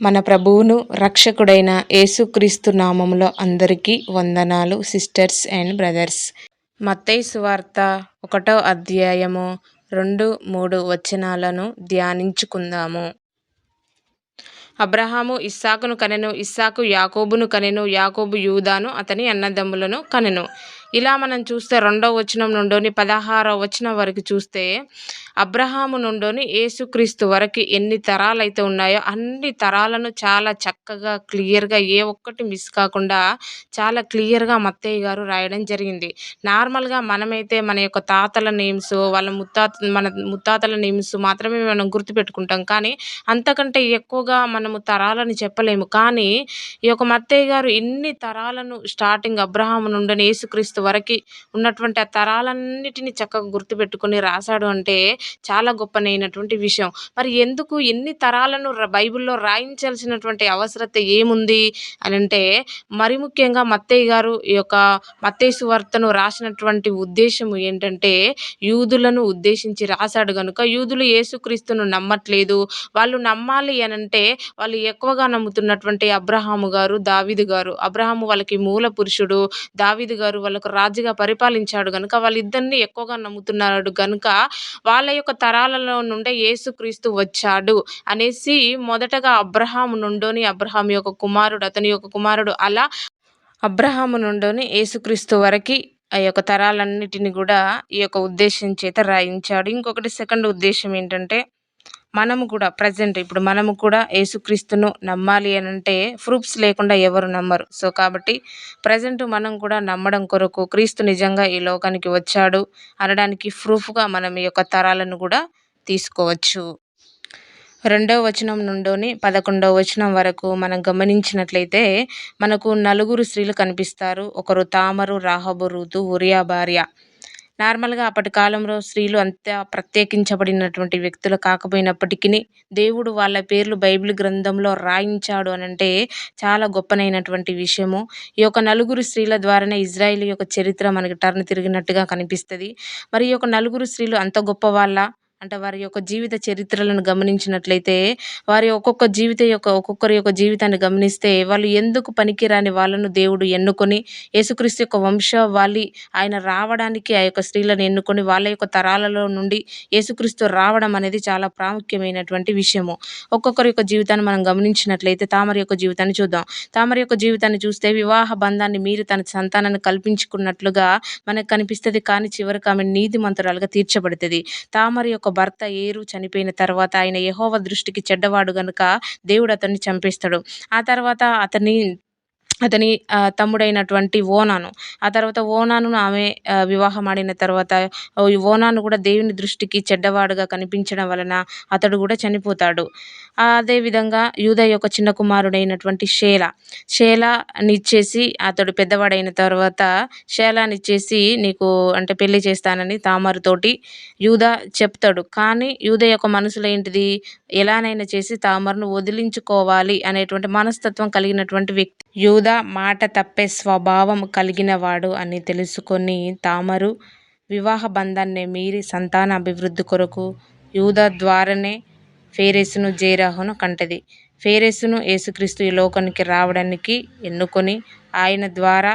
మన ప్రభువును రక్షకుడైన యేసుక్రీస్తు నామములో అందరికీ వందనాలు సిస్టర్స్ అండ్ బ్రదర్స్. మత్తయి సువార్త ఒకటో అధ్యాయము రెండు మూడు వచనాలను ధ్యానించుకుందాము. అబ్రహాము ఇస్సాకును కనెను ఇస్సాకు యాకోబును కనెను యాకోబు యూదాను అతని అన్నదమ్ములను కనెను. ఇలా మనం చూస్తే రెండవ వచనం నుండోని పదహారవ వచనం వరకు చూస్తే అబ్రహాము నుండోని యేసుక్రీస్తు వరకు ఎన్ని తరాలు అయితే ఉన్నాయో అన్ని తరాలను చాలా చక్కగా క్లియర్గా ఏ ఒక్కటి మిస్ కాకుండా చాలా క్లియర్గా మత్తయ్య గారు రాయడం జరిగింది. నార్మల్గా మనమైతే మన యొక్క తాతల నేమ్స్ వాళ్ళ ముత్తాత మన ముత్తాతల నేమ్స్ మాత్రమే మనం గుర్తుపెట్టుకుంటాం. కానీ అంతకంటే ఎక్కువగా మనము తరాలను చెప్పలేము. కానీ ఈ యొక్క మత్తయ్య గారు ఎన్ని తరాలను స్టార్టింగ్ అబ్రహాము నుండి యేసుక్రీస్తు వరకు ఉన్నటువంటి ఆ తరాలన్నిటిని చక్కగా గుర్తుపెట్టుకొని రాశాడు అంటే చాలా గొప్పనైనటువంటి విషయం. మరి ఎందుకు ఎన్ని తరాలను బైబిల్లో రాయించాల్సినటువంటి అవసరత ఏముంది అని అంటే మరి ముఖ్యంగా మత్తయ్య గారు ఈ యొక్క మత్తయ్య సువార్తను రాసినటువంటి ఉద్దేశం ఏంటంటే యూదులను ఉద్దేశించి రాశాడు కనుక యూదులు యేసుక్రీస్తును నమ్మట్లేదు. వాళ్ళు నమ్మాలి అని అంటే వాళ్ళు ఎక్కువగా నమ్ముతున్నటువంటి అబ్రహాము గారు దావిదు గారు. అబ్రహాము వాళ్ళకి మూల పురుషుడు దావిదు గారు వాళ్ళకు రాజుగా పరిపాలించాడు కనుక వాళ్ళిద్దరిని ఎక్కువగా నమ్ముతున్నాడు కనుక వాళ్ళ యొక్క తరాలలో నుండే యేసుక్రీస్తు వచ్చాడు అనేసి మొదటగా అబ్రహాము నుండోని అబ్రహాం యొక్క కుమారుడు అతని యొక్క కుమారుడు అలా అబ్రహాము నుండోని యేసుక్రీస్తు వరకు ఆ యొక్క తరాలన్నిటిని కూడా ఈ యొక్క ఉద్దేశం చేత రాయించాడు. ఇంకొకటి సెకండ్ ఉద్దేశం ఏంటంటే మనము కూడా ప్రజెంట్ ఇప్పుడు మనము కూడా యేసుక్రీస్తును నమ్మాలి అని అంటే ప్రూఫ్స్ లేకుండా ఎవరు నమ్మరు. సో కాబట్టి ప్రజెంట్ మనం కూడా నమ్మడం కొరకు క్రీస్తు నిజంగా ఈ లోకానికి వచ్చాడు అనడానికి ప్రూఫ్గా మనం ఈ యొక్క తరాలను కూడా తీసుకోవచ్చు. రెండవ వచనం నుండి పదకొండవ వచనం వరకు మనం గమనించినట్లయితే మనకు నలుగురు స్త్రీలు కనిపిస్తారు. ఒకరు తామరు రాహబు ఋతు ఉరియా భార్య. నార్మల్గా అప్పటి కాలంలో స్త్రీలు అంత ప్రత్యేకించబడినటువంటి వ్యక్తులు కాకపోయినప్పటికీ దేవుడు వాళ్ళ పేర్లు బైబిల్ గ్రంథంలో రాయించాడు అని అంటే చాలా గొప్పనైనటువంటి విషయము. ఈ యొక్క నలుగురు స్త్రీల ద్వారానే ఇజ్రాయిల్ యొక్క చరిత్ర మనకి టర్న్ తిరిగినట్టుగా కనిపిస్తుంది. మరి ఈ యొక్క నలుగురు స్త్రీలు అంత గొప్ప వాళ్ళ అంటే వారి యొక్క జీవిత చరిత్రలను గమనించినట్లయితే వారి ఒక్కొక్క జీవిత యొక్క ఒక్కొక్కరి యొక్క జీవితాన్ని గమనిస్తే వాళ్ళు ఎందుకు పనికిరాని వాళ్ళను దేవుడు ఎన్నుకొని యేసుక్రీస్తు యొక్క వంశవాలి ఆయన రావడానికి ఆ యొక్క స్త్రీలను ఎన్నుకొని వాళ్ళ యొక్క తరాలలో నుండి యేసుక్రీస్తు రావడం అనేది చాలా ప్రాముఖ్యమైనటువంటి విషయము. ఒక్కొక్కరి యొక్క జీవితాన్ని మనం గమనించినట్లయితే తామర యొక్క జీవితాన్ని చూద్దాం. తామర యొక్క జీవితాన్ని చూస్తే వివాహ బంధాన్ని మీరు తన సంతానాన్ని కల్పించుకున్నట్లుగా మనకు కనిపిస్తుంది కానీ చివరికి ఆమె నీతిమంతురాలుగా తీర్చబడుతుంది. తామర యొక్క భర్త ఏరు చనిపోయిన తర్వాత ఆయన యహోవ దృష్టికి చెడ్డవాడు గనుక దేవుడు అతన్ని చంపేస్తాడు. ఆ తర్వాత అతన్ని అతని తమ్ముడైనటువంటి ఓనాను. ఆ తర్వాత ఓనాను ఆమె వివాహం ఆడిన తర్వాత ఓనాను కూడా దేవుని దృష్టికి చెడ్డవాడుగా కనిపించడం వలన అతడు కూడా చనిపోతాడు. అదేవిధంగా యూద యొక్క చిన్న కుమారుడైనటువంటి షేల. షేలానిచ్చేసి అతడు పెద్దవాడైన తర్వాత షేలానిచ్చేసి నీకు అంటే పెళ్ళి చేస్తానని తామరుతోటి యూద చెప్తాడు. కానీ యూద యొక్క మనసులో ఏంటిది? ఎలానైనా చేసి తామరును వదిలించుకోవాలి అనేటువంటి మనస్తత్వం కలిగినటువంటి వ్యక్తి. యూద మాట తప్పే స్వభావం కలిగినవాడు అని తెలుసుకొని తామరు వివాహ బంధాన్ని మీరి సంతాన అభివృద్ధి కొరకు యూద ద్వారానే ఫేరేసును జేరాహును కంటది. ఫేరేసును యేసుక్రీస్తు ఈ లోకానికి రావడానికి ఎన్నుకొని ఆయన ద్వారా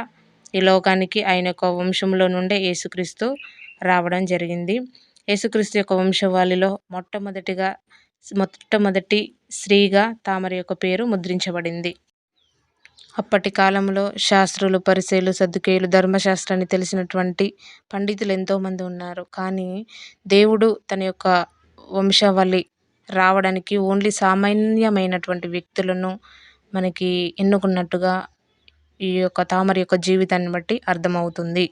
ఈ లోకానికి ఆయన యొక్క వంశంలో నుండే యేసుక్రీస్తు రావడం జరిగింది. యేసుక్రీస్తు యొక్క వంశవాళిలో మొట్టమొదటిగా మొట్టమొదటి స్త్రీగా తామర యొక్క పేరు ముద్రించబడింది. అప్పటి కాలంలో శాస్త్రులు పరిచయలు సర్దుకేయులు ధర్మశాస్త్రాన్ని తెలిసినటువంటి పండితులు ఎంతోమంది ఉన్నారు. కానీ దేవుడు తన యొక్క వంశావళి రావడానికి ఓన్లీ సామాన్యమైనటువంటి వ్యక్తులను మనకి ఎన్నుకున్నట్టుగా ఈ యొక్క తామర యొక్క జీవితాన్ని బట్టి అర్థమవుతుంది.